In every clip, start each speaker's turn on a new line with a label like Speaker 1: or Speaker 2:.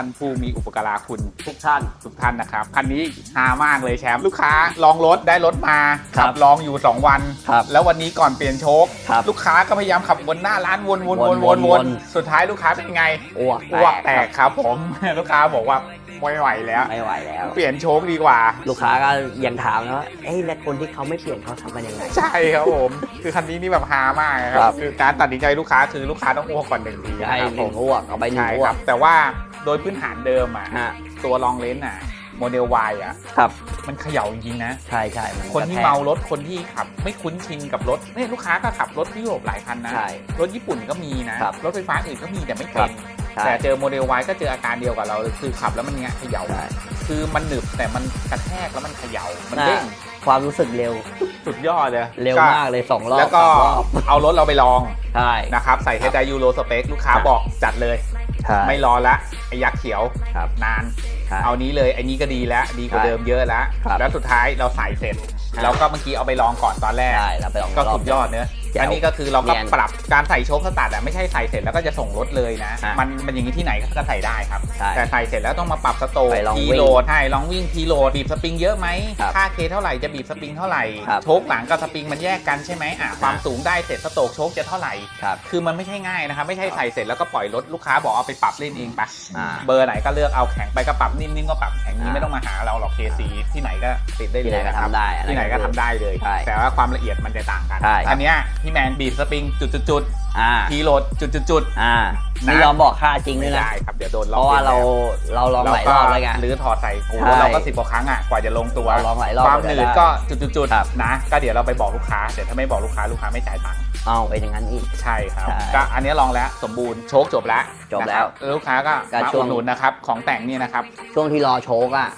Speaker 1: ท่านผู้มีอุปการะคุณ
Speaker 2: ทุกท่าน
Speaker 1: ทุกท่านนะครับ คันนี้ฮามากเลยแชมป์ลูกค้าลองรถได้รถมา
Speaker 2: ครับ
Speaker 1: ขัลองอยู่ 2 วัน
Speaker 2: ครับ
Speaker 1: แล้ววันนี้ก่อนเปลี่ยนโชค
Speaker 2: ครับ
Speaker 1: ลูกค้าก็พยายามขับวนหน้าร้านวนวนวน
Speaker 2: ว
Speaker 1: วนน
Speaker 2: ว
Speaker 1: วนน
Speaker 2: ๆ
Speaker 1: สุดท้ายลูกค้าเป็นไง
Speaker 2: อ้วก
Speaker 1: อ้วกแต
Speaker 2: ค
Speaker 1: กครับผม ลูกค้าบอกว่าไม่ไหวแล้ว
Speaker 2: ไม่ไหวแล้ว
Speaker 1: เปลี่ยนโชคดีกว่า
Speaker 2: ลูกค้าก็ยังถามนะว่าเอ้ยแล้วคนที่เขาไม่เปลี่ยนเขาทำกันยังไง
Speaker 1: ใช่ครับผม คือคันนี้นี่แบบฮามากนะค
Speaker 2: ครั
Speaker 1: รับบ คือการตัดสินใจลูกค้าคือลูกค้าต้องอ้วกก่อนหนึ่งที
Speaker 2: ให้
Speaker 1: นะครับ
Speaker 2: ห
Speaker 1: ผ
Speaker 2: นึ่ง
Speaker 1: ม
Speaker 2: อ้วกเอาไปหนึ่ง
Speaker 1: ใช่
Speaker 2: อ้ว
Speaker 1: ครั
Speaker 2: ก
Speaker 1: บแต่ว่า โดยพื้นฐานเดิมอะ
Speaker 2: ฮะ
Speaker 1: ตัวลองเลนส์อะโมเดล Y อะ
Speaker 2: ครับ
Speaker 1: มันเขย่าจริงๆนะ
Speaker 2: ใช่ใช่มัน
Speaker 1: คนที่
Speaker 2: กระแทก
Speaker 1: เมารถคนที่ขับ ไม่คุ้นชินกับรถเนี่ยลูกค้าก็ขับรถที่ยุโรปหลายคันนะ
Speaker 2: ใช่
Speaker 1: รถญี่ปุ่นก็มีนะ
Speaker 2: ครับ
Speaker 1: รถไฟฟ้าอื่นก็มีแต่ไม่
Speaker 2: ครั
Speaker 1: เป็
Speaker 2: บ
Speaker 1: น
Speaker 2: ใช่
Speaker 1: แต่เจอโมเดล Y ก็เจออาการเดียวกับเราเลยคือขับแล้วมันเงี้ยเขย่า
Speaker 2: ใช่
Speaker 1: คือมันหนึบแต่มันกระแทกแล้วมันเขย่ามัน
Speaker 2: น่า
Speaker 1: เด้ง
Speaker 2: ความรู้สึกเร็ว
Speaker 1: สุดยอดเลย
Speaker 2: เร็วมากเลยสองรอบ
Speaker 1: แล้วก็
Speaker 2: สามรอบ
Speaker 1: เอารถเราไปลอง
Speaker 2: ใช่
Speaker 1: นะครับใส่เฮดไดยูโรสเปคลูกค้า
Speaker 2: ครับ
Speaker 1: บอกจัดเลย
Speaker 2: ใช่
Speaker 1: ไม่รอละไอ้ยักษ์เขียว
Speaker 2: ครับ
Speaker 1: นาน
Speaker 2: ใช่
Speaker 1: เอานี้เลยไอ้นี้ก็ดีแล้วดีกว่า
Speaker 2: ใช่
Speaker 1: เดิมเยอะแล้ว
Speaker 2: ครับ
Speaker 1: แล้วสุดท้ายเราใส่เสร็จ
Speaker 2: ครับ
Speaker 1: แล้วก็เมื่อกี้เอาไปลองก่อนตอนแรก
Speaker 2: ใช่เราไปลอง
Speaker 1: ก็
Speaker 2: รอบ
Speaker 1: สุดยอดเนอะ
Speaker 2: แจ๋ว
Speaker 1: อันนี้ก็คือเราก็
Speaker 2: เนียน
Speaker 1: ปรับการใส่โชคสตาร์ทอะไม่ใช่ใส่เสร็จแล้วก็จะส่งรถเลยนะ
Speaker 2: ฮะ
Speaker 1: มันมันอย่างนี้ที่ไหนก็ใส่ได้ครับ
Speaker 2: ใช่
Speaker 1: แต่ใส่เสร็จแล้วต้องมาปรับสโต
Speaker 2: ไปลอง
Speaker 1: ที
Speaker 2: วิ่ง
Speaker 1: โหลดใช่ลองวิ่งทีโหลดบีบสปริงเยอะไหม
Speaker 2: ครับ
Speaker 1: ค่าเคเท่าไหร่จะบีบสปริงเท่าไหร่
Speaker 2: ครับ
Speaker 1: โชคหลังกับสปริงมันแยกกันใช่ไหมอะความสูงได้เสร็จสโตกโชคจะเท่าไหร่
Speaker 2: ครับ
Speaker 1: คือมันไม่ใช่ง่ายนะครับไม่ใช่ใส่เสร็จแล้วก็ปล่อยรถลูกค้าบอกเอาไปปรับเล่นเองปะ
Speaker 2: อ่า
Speaker 1: เบอร์ไหนก็เลือกเอาแข็งไปก็ปรับนิ่มๆก็ปรับแข็งนี้
Speaker 2: อ่า
Speaker 1: ไม่ต้องมาหาเราหรอกเคซีที่ไหนก็ติดได้
Speaker 2: ที่
Speaker 1: เล
Speaker 2: ไหน
Speaker 1: ย
Speaker 2: ก็
Speaker 1: นะครับ
Speaker 2: ทำได้อั
Speaker 1: ที่ไหนก็ทำได้เลย
Speaker 2: ใช่
Speaker 1: แต่ว่าความละเอียดมันจะต่างกัน
Speaker 2: ใช่
Speaker 1: อันเนี้ยพี่แมนบีบสปริงจุดๆ
Speaker 2: อ่า
Speaker 1: ๆทีโหลดจุดๆ
Speaker 2: อ่า
Speaker 1: นะ
Speaker 2: ไม่ยอมบอกค่าจริง
Speaker 1: ๆ
Speaker 2: ด้ว
Speaker 1: ไม่
Speaker 2: ยนะ
Speaker 1: ได้ครับเดี๋ยวโดน
Speaker 2: เพ
Speaker 1: ล็อก
Speaker 2: ราะว่าเรา
Speaker 1: อีก
Speaker 2: เราลอง
Speaker 1: แล้ว
Speaker 2: หลายรอบแล้วไง
Speaker 1: หรือถอดใส่โอ้โห
Speaker 2: ใช่
Speaker 1: เราก็สิบกว่าครั้งอะกว่าจะลงตัว
Speaker 2: เราลองหลายรอบ
Speaker 1: ความห
Speaker 2: กว่าจะ
Speaker 1: นืด
Speaker 2: ได้
Speaker 1: ก็จุดๆ
Speaker 2: ครับ
Speaker 1: ๆนะก็เดี๋ยวเราไปบอกลูกค้าเดี๋ยวถ้าไม่บอกลูกค้าลูกค้าไม่จ่ายตังค์
Speaker 2: เอาเป็นอย่างนั้นอีก
Speaker 1: ใช่ครับ
Speaker 2: ใช่
Speaker 1: ก็อันนี้ลองแล้วสมบูรณ์โชคจบแล้ว
Speaker 2: จบแล้ว
Speaker 1: นะครับลูกค้าก็
Speaker 2: ก็
Speaker 1: มา
Speaker 2: ช่
Speaker 1: อุ
Speaker 2: วง
Speaker 1: ดหนุนนะครับของแต่งเนี่ยนะครับ
Speaker 2: ช่วงที่รอโชกอะ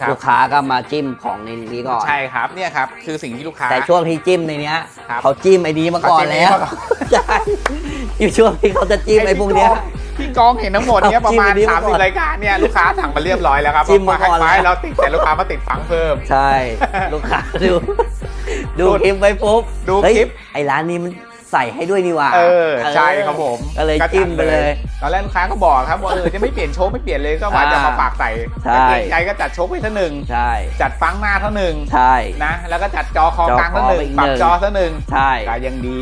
Speaker 1: ครับ
Speaker 2: ลูกค้าก็มาจิ้มของในนี้ก่อน
Speaker 1: ใช่ครับเนี่ยครับคือสิ่งที่ลูกค้า
Speaker 2: แต่ช่วงที่จิ้มในเนี้ย
Speaker 1: ครับ
Speaker 2: เขาจิ้มไอ้นี้มาก่อน
Speaker 1: เขาจิ้ม
Speaker 2: แล้ว
Speaker 1: มาก่อน
Speaker 2: ใช่อยู่ช่วงที่เขาจะจิ้มไอ้พวกเนี้ย
Speaker 1: พี่กองเห็นทั้งหมดเนี่ยประมาณ
Speaker 2: จิ้มอันนี้มาก่อน
Speaker 1: 30รายการเนี่ยลูกค้าสั่งมาเรียบร้อยแล้วครับ
Speaker 2: จิ้มมาก่อน
Speaker 1: ไม้
Speaker 2: แล้ว
Speaker 1: เราติดแต่ลูกค้ามาติดฝังเพิ่ม
Speaker 2: ใช่ ลูกค้าดู ดู
Speaker 1: สุด
Speaker 2: คลิปไปปุ๊บ
Speaker 1: ดู
Speaker 2: เฮ้ย
Speaker 1: คลิป
Speaker 2: ไอ้ร้านนี้มัน ใส่ให้ด้วยนี่หว่า
Speaker 1: เออใช่ครับผม
Speaker 2: ก็เลย
Speaker 1: จัด
Speaker 2: จิ้มไปเลย
Speaker 1: ตอนแรกลูกค้าก็บอกครับว่าเออจะไม่เปลี่ยนโชคไม่เปลี่ยนเลยก็ว่าจะมาฝากใส่
Speaker 2: ใช่
Speaker 1: แต่เกรงใจก็จัดโชคไปเท่าหนึ่ง
Speaker 2: ใช่
Speaker 1: จัดฟังหน้าเท่าหนึ่ง
Speaker 2: ใช่
Speaker 1: นะแล้วก็จัดจอคอกลางเท่าหนึ่ง
Speaker 2: จอคอไปอีก
Speaker 1: ปรับ
Speaker 2: หนึ่ง
Speaker 1: จอเท่าหนึ่ง
Speaker 2: ใช่
Speaker 1: ก็ยังดี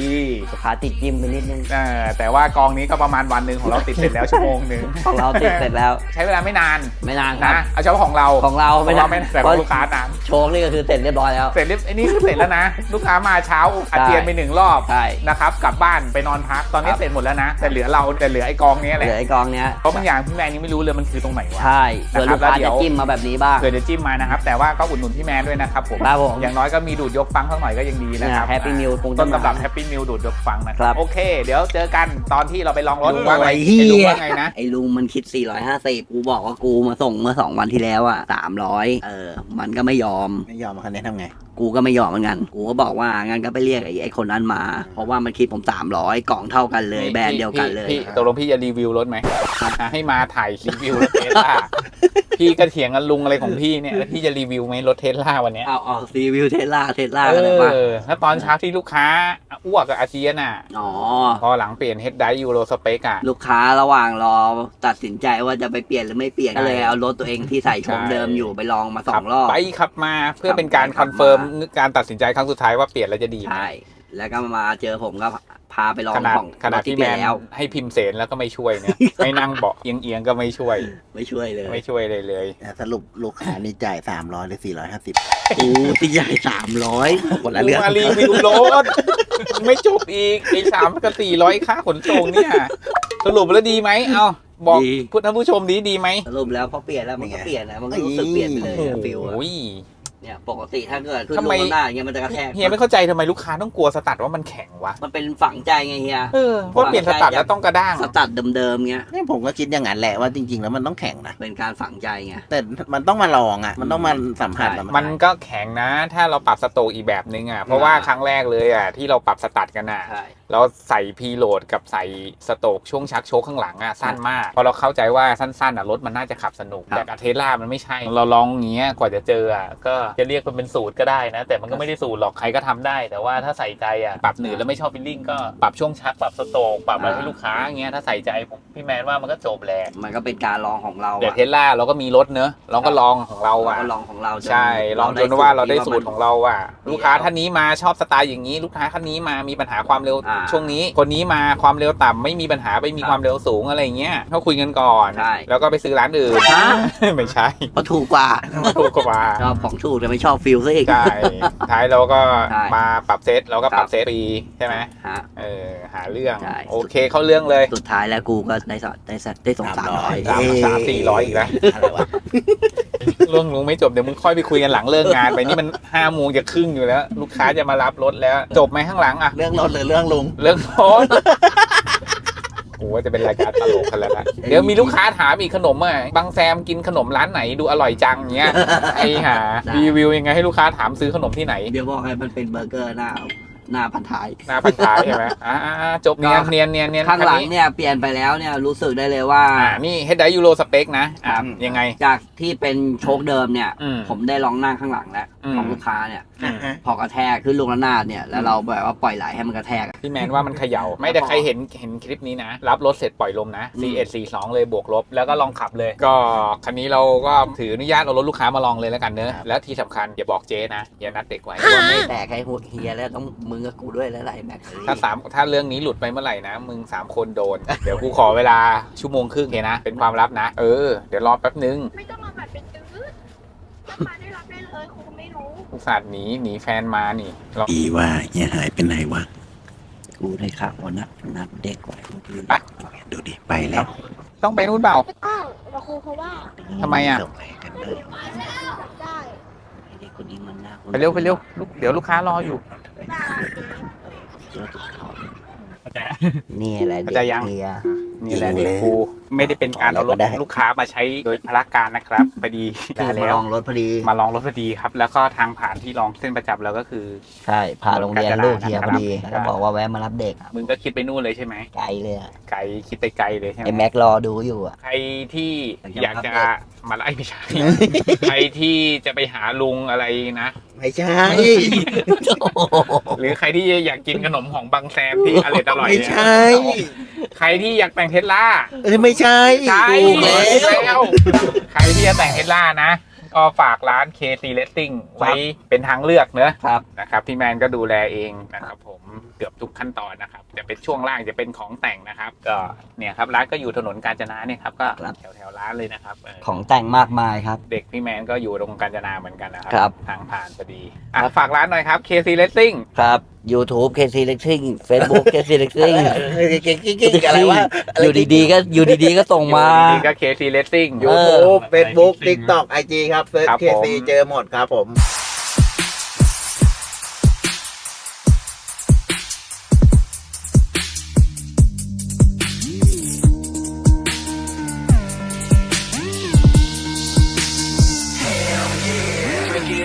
Speaker 2: ลูกค้าติดจิ้มไปนิดนึง
Speaker 1: เออแต่ว่ากองนี้ก็ประมาณวันหนึ่งของเราติดเสร็จแล้วชั่วโมงหนึ่ง
Speaker 2: ของเราติดเสร็จแล้ว
Speaker 1: ใช้เวลาไม่นาน
Speaker 2: ไม่นานครับ
Speaker 1: นะเอาเฉพาะของเรา
Speaker 2: ของเรา
Speaker 1: ไม่
Speaker 2: ไม่
Speaker 1: นานา
Speaker 2: น
Speaker 1: ไม่แต่
Speaker 2: เพ
Speaker 1: ของ
Speaker 2: ราะ
Speaker 1: ลูกค้านาน
Speaker 2: โชคนี่ก็คือเสร็จเรียบร้อยแล้ว
Speaker 1: เสร็จเรียบไอ้นี่คือเสร็จแล้วนะ ลูกค้ามาเช้าอาเจียนไปหนึ่งรอบ
Speaker 2: ใช่
Speaker 1: นะครับกลับบ้านไปนอนพักตอนนี้
Speaker 2: ครับ
Speaker 1: เสร็จหมดแล้วนะ แต่เหลือเราแต่เหลือไอ้กองนี้แห
Speaker 2: เห
Speaker 1: ละ
Speaker 2: ลือไอ้กองเนี้ย
Speaker 1: เพราะบางอย่างพี่แมนยังไม่รู้เลยมันคือตรงไหนวะ
Speaker 2: ใช่เผื่อ
Speaker 1: นะครับ
Speaker 2: ลูกค้า
Speaker 1: แล้วเดี๋
Speaker 2: จะ
Speaker 1: ยว
Speaker 2: จิ้มมาแบบนี้บ้าง
Speaker 1: เกิดจะจิ้มมานะครับ แต่ว่าก็อุดหนุนพี่แมนด้วยนะครับผม
Speaker 2: ครับผม
Speaker 1: อย่างน้อยก็มีดูดยกฟังสักหน่อยก็ยังดีนะครับ
Speaker 2: แฮปปี้มิวคง
Speaker 1: ต้
Speaker 2: ต้
Speaker 1: น
Speaker 2: น
Speaker 1: ตำรับ
Speaker 2: มา
Speaker 1: แฮปปี้มิวดูดยกฟังนะค
Speaker 2: ครั
Speaker 1: รับ บโอเค เดี๋ยวเจอกันตอนที่เราไปลองรถ
Speaker 2: ลุง
Speaker 1: ว่าไง
Speaker 2: ไอ้
Speaker 1: ไอ้
Speaker 2: เหี้ย
Speaker 1: ลุงว่าไงนะ
Speaker 2: ไอ้ลุงมันคิด 450 กูบอกว่ากูมาส่งเมื่อ 2 วันที่แล้วอะ 300 เออ มันก็ไม่ยอม
Speaker 3: ไม่ยอมมาคันนี้ทำไง
Speaker 2: กูก็ไม่ยอมเหมือนกัน กูก็บอกว่างั้นก็ไปเรียกไอ้ไอ้คนนั้นมา เพราะว่ามันคิดผม300กล่องเท่ากันเลยแบรนด์เดียวกันเลย
Speaker 1: พี่พี่ตกลงพี่จะรีวิวรถไหมอะให้มาถ่ายรีวิวรถเทสลาพี่ก็เถียงกันลุงอะไรของพี่เนี่ยแล้วพี่จะรีวิวไหมรถเทสลาวันเนี้ย
Speaker 2: เอาเอารีวิวเทสลาเทสลา
Speaker 1: เอ
Speaker 2: กันเลยป่ะ
Speaker 1: อแล้วตอนเช้าที่ลูกค้าอ้วกกับอาเจียนอะ
Speaker 2: อ๋อ
Speaker 1: พอหลังเปลี่ยนเฮดไดยูโรสเปกอะ
Speaker 2: ลูกค้าระหว่างรอตัดสินใจว่าจะไปเปลี่ยนหรือไม่เปลี่ยน
Speaker 1: ใช่
Speaker 2: ก็เลยเอารถตัวเองที่ใส่โชม
Speaker 1: ใช่
Speaker 2: เดิมอยู่ไปลองมาสอ
Speaker 1: ขั
Speaker 2: งรอบ
Speaker 1: ไปขับมาเพื่อเป็นการ
Speaker 2: ขั
Speaker 1: ค
Speaker 2: บ
Speaker 1: อนเฟิร์ม
Speaker 2: มา
Speaker 1: การตัดสินใจครั้งสุดท้ายว่าเปลี่ยนแล้วจะดีไหม
Speaker 2: ใช่แล้วก็มาเจอผมก็พาไปลอง
Speaker 1: ขนาด
Speaker 2: ของ
Speaker 1: ขนาด
Speaker 2: รถที่
Speaker 1: ที่
Speaker 2: เป
Speaker 1: แม
Speaker 2: ลี่ยน
Speaker 1: น
Speaker 2: แล้ว
Speaker 1: ให้พิมพ์เสนแล้วก็ไม่ช่วยเนี่ยให้นั่งเบาะเอียงๆก็ไม่ช่วย
Speaker 2: ไม่ช่วยเลย
Speaker 1: ไม่ช่วยเลยเลย
Speaker 3: สรุปลูกค้านี่จ่าย300หรือ450
Speaker 2: กูตีใหญ่สามร้อย
Speaker 3: คนละเรื่อง
Speaker 1: มารีวิวรถไม่จบอีกไอ้สามกับสี่ร้อยค่าขนส่งเนี่ย สรุปแล้วดีไหมเอ้าบอกผู้ท่านผู้ชมดีดีไหม
Speaker 2: สรุปแล้วพอเปลี่ยนแล้วมันก็
Speaker 3: นี่ไง
Speaker 2: เปลี่ยนนะมันก็รู้สึกเปลี่ยนไปเลยอะฟิลอะ
Speaker 1: โอ้ย
Speaker 2: เนี่ยปกติถ้าเกิดขึ้น
Speaker 1: ทำ
Speaker 2: ล
Speaker 1: ไม
Speaker 2: งหน้าอย่างเงี้ยมันจะกระแทก
Speaker 1: เฮียไม่เข้าใจทำไมลูกค้าต้องกลัวสตัดว่ามันแข็งวะ
Speaker 2: มันเป็นฝังใจไงเฮีย
Speaker 1: เออว่าเปลี่ยนสตัดแล้วต้องกระด้าง
Speaker 2: สตัดเดิมๆเงี้ย
Speaker 3: นี่ผมก็คิดอย่างนั้นแหละว่าจริงๆ แล้วมันต้องแข็งนะ
Speaker 2: เป็นการฝังใจไง
Speaker 3: แต่มันต้องมาลองอะ มันต้องมาสัมผัส
Speaker 2: ใช่
Speaker 3: แล้ว
Speaker 1: มันก็แข็งนะ ถ้าเราปรับสโตรกอีกแบบนึงอะเพราะว่าครั้งแรกเลยอะที่เราปรับสตัดกันอะ
Speaker 2: ใช่
Speaker 1: เราใส่พีโหลดกับใส่สโตกช่วงชักโชคข้างหลังอะสั้นมากเพราะเราเข้าใจว่าสั้นๆอะรถมันน่าจะขับสนุก
Speaker 2: ครับ
Speaker 1: แต่กับเทสลามันไม่ใช่ เราลองอย่างเงี้ยกว่าจะเจออะก็จะเรียกมันเป็นสูตรก็ได้นะ แต่มันก็ไม่ได้สูตรหรอกใครก็ทำได้ แต่ว่าถ้าใส่ใจอะปรับหนืดแล้วไม่ชอบฟิลลิ่งก็ปรับช่วงชักปรับสโตกปรับอะไรให้ลูกค้าอย่างเงี้ยถ้าใส่ใจผมพี่แมนว่ามันก็จบแหละ
Speaker 2: มันก็เป็นการลองของเรา
Speaker 1: เดี๋ยว
Speaker 2: อะ
Speaker 1: เทสลาเราก็มีรถเนอะเราก็ลองของเรา
Speaker 2: เรา
Speaker 1: อะ
Speaker 2: ก็ลองของเราจน
Speaker 1: ใช่ลองจนว่าเราได้สูตรของ
Speaker 2: เรา
Speaker 1: เราอะ
Speaker 2: มี
Speaker 1: ลูกค้า
Speaker 2: แล้ว
Speaker 1: ท่านนี้มาชอบสไตล์อย่างนี้ ลูกค้าท่านนี้มามีปัญหาความเร็ว
Speaker 2: อ่า
Speaker 1: ช่วงนี้คนนี้มาความเร็วต่ำไม่มีปัญหาไปมี
Speaker 2: ครับ
Speaker 1: ความเร็วสูงอะไรอย่างเงี้ยเขาคุยกันก่อน
Speaker 2: ใช่
Speaker 1: แล้วก็ไปซื้อร้านอื่น
Speaker 2: ฮะ
Speaker 1: ไม่ใช่
Speaker 2: เพราะถูกกว่า
Speaker 1: ถูกกว่า
Speaker 2: ชอบของถูกแต่ไม่ชอบฟิลซะอีก
Speaker 1: ใช่ท้ายเราก็
Speaker 2: ใช่
Speaker 1: มาปรับเซตเราก็ปรับ
Speaker 2: ครับ
Speaker 1: เซตฟรีใช่ไหม
Speaker 2: ฮะ
Speaker 1: เออหาเรื่อง
Speaker 2: ใช่
Speaker 1: โอเคเข้าเรื่องเลย
Speaker 2: สุดท้ายแล้วกูก็ได้สอดได้สัตได้ส่งสามร้อย
Speaker 1: สามสามสี่ร้อยอีกแล้ว
Speaker 3: อะไรวะ
Speaker 1: เรื่องลุงไม่จบเดี๋ยวมึงค่อยไปคุยกันหลังเลิกงานไปนี่มันห้าโมงจะครึ่งอยู่แล้ว ลูกค้าจะมารับรถแล้ว จบไหมข้างหลังอะ
Speaker 3: เรื่องรถหรือเรื่องลุง
Speaker 1: เรื่องรถกูว่าจะเป็นรายการตลกกันแล้วนะเดี๋ยวมีลูกค้าถามอีกขนมอะบางแซมกินขนมร้านไหนดูอร่อยจังเงี้ยไอ้ห่า
Speaker 2: ได้
Speaker 1: รีวิวยังไงให้ลูกค้าถามซื้อขนมที่ไหน
Speaker 2: เดี๋ยวบอกให้มันเป็นเบอร์เกอร์หน้า หน้าพันท้าย
Speaker 1: หน้าพันท้ายใช่ไหมอ่าๆจบเนียนเนียนเนียนเนียน
Speaker 2: ข้างหลัง
Speaker 1: คันนี้
Speaker 2: เนี่ยเปลี่ยนไปแล้วเนี่ยรู้สึกได้เลยว่า
Speaker 1: อ่านี่เฮดไดยูโรสเปคนะอ่า
Speaker 2: ครับ
Speaker 1: ยังไง
Speaker 2: จากที่เป็นโชคเดิมเนี่ย
Speaker 1: อืม
Speaker 2: ผมได้ลองนั่งข้างหลังแล้ว
Speaker 1: อืม
Speaker 2: ของลูกค้าเนี่ย
Speaker 1: อืม
Speaker 2: พอกระแทกขึ้นลูกระนาดเนี่ยแล้วเราแบบว่าปล่อยไหลให้มันกระแทกอะ
Speaker 1: พี่แมนว่ามันเขย่าไม่แต่ใครเห็นเห็นคลิปนี้นะ รับรถเสร็จปล่อยลมนะ
Speaker 2: อืม
Speaker 1: C1 C2 เลยบวกลบ แล้วก็ลองขับเลย ก็คันนี้เราก็ถืออนุญาตเอารถลูกค้ามาลองเลยแล้วกันเนอะแล้วที่สำคัญอย่าบอกเจ๊นะอย่านัดเด็กไว้
Speaker 2: ว่าไม่แตกให้หัวเฮียแล้วต้องมึงกับกูด้วยแล้วไรแม็กซ์
Speaker 1: ถ้าสามถ้าเรื่องนี้หลุดไปเมื่อไหร่นะ มึงสามคนโดน เดี๋ยวกูขอเวลาชั่วโมงครึ่งโอเคนะ เป็นความลับนะ เออ เดี๋ยวรอแป๊บนึง
Speaker 4: ไม่ต้องมาบัตรเป็นตื้อรับมาได้รับได้เลยครูไม่รู้
Speaker 1: อุตส่าห์หนีหนีแฟนมานี่เรา
Speaker 3: อีว่าเฮียหายไปไหนวะ
Speaker 2: กูได้ข่าวว่านัดนัดเด็กไว้เมื่อกี้
Speaker 3: ดูดิไปแล้ว
Speaker 1: ต้องไปนู่นเปล่า
Speaker 4: ไม่ต้องเราครูเขาว่า
Speaker 1: ทำไมอะ
Speaker 3: ส่งอะไรกันเลย
Speaker 4: จับได้
Speaker 2: ไอ้เด็กคนนี้มันน่า
Speaker 1: ไปเร็วไปเร็วลูกเดี๋ยวลูกค้ารออยู่
Speaker 4: ได้
Speaker 2: เจอติดเขา
Speaker 1: เข้าใจ
Speaker 2: นี่แหละ
Speaker 1: เข้า
Speaker 2: เด็
Speaker 1: ใจ
Speaker 2: ก
Speaker 1: ยัง
Speaker 2: เฮีย
Speaker 1: นี่แหละเด็กกูไม่ได้เป็นการเอารถลูกค้ามาใช้โดยพละการนะครับพอดี
Speaker 2: คือ
Speaker 1: ได้
Speaker 2: มา
Speaker 1: แล้
Speaker 2: ล
Speaker 1: ว
Speaker 2: องรถพอดี
Speaker 1: มาลองรถพอดีครับ แล้วก็ทางผ่านที่ลองเส้นประจำเราก็คือ
Speaker 2: ใช่พาโรงเรียนลูกเฮียพอดี
Speaker 1: ครับ
Speaker 2: แล้วก็บอกว่าแวะมารับเด็ก
Speaker 1: มึงก็คิดไปนู่นเลยใช่ไหม
Speaker 2: ไกลเลยอะ
Speaker 1: ไกลคิดไปไกลเลยใช่ไหม
Speaker 2: ไอ้แม็กรอดูอยู่อะ
Speaker 1: ใครที่อ
Speaker 2: อยาก
Speaker 1: ยากจะ
Speaker 2: ครับ
Speaker 1: มาไล่ไม่ใช่ใครที่จะไปหาลุงอะไรนะ
Speaker 3: ไม่ใช่
Speaker 1: หรือใครที่อยากกินขนมของบางแซมที่อร่อยอร่อย
Speaker 3: ไม่
Speaker 1: เนี่ย
Speaker 3: ใช่
Speaker 1: ใครที่อยากแต่งเทสลา
Speaker 3: เอ้ยไม่ใช่
Speaker 1: ใช่
Speaker 3: ถูกแล้ว
Speaker 1: แล้วใครที่จะแต่งเทสลานะ ก็ฝากร้าน KC Racing ไว้เป็นทางเลือกเนอะ
Speaker 2: ครับ
Speaker 1: นะครับพี่แมนก็ดูแลเองนะครับผมเกือบทุกขั้นตอนนะครับ จะเป็นช่วงล่างจะเป็นของแต่งนะครับ ก็เนี่ยครับร้านก็อยู่ถนนกาญจนาเนี่ยครับก็
Speaker 2: ครับ
Speaker 1: แถวแถวๆร้านเลยนะครับเออ
Speaker 2: ของแต่งมากมายครับ
Speaker 1: เด็กพี่แมนก็อยู่ตรงกาญจนาเหมือนกันนะครั
Speaker 2: ครับ
Speaker 1: ทางผ่านพอดีอะฝากร้านหน่อยครับ KC Racing
Speaker 2: ครับ YouTube KC Racing Facebook KC Racing
Speaker 3: เออเก่งๆๆๆอะไรวะ
Speaker 2: อยู่ดีๆก็อยู่ดีๆก็ส่งมา
Speaker 1: อยู่ดีๆก็ KC Racing
Speaker 2: เออ
Speaker 3: ยูทูบเฟซบุ๊กติ๊กต็อกไอจีครับเซิร์ช
Speaker 1: ครับ
Speaker 3: เค
Speaker 1: ผม
Speaker 3: ซีเจอหมดครับผม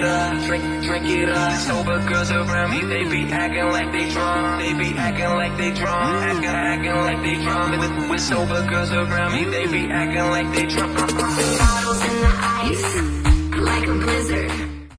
Speaker 5: it up, drink, drink it up. Sober girls around me, they be acting like they drunk. They be acting like they drunk, mm. acting, acting like they drunk. With, with sober girls around me, they be acting like they drunk.
Speaker 6: bottles in the ice, like a blizzard.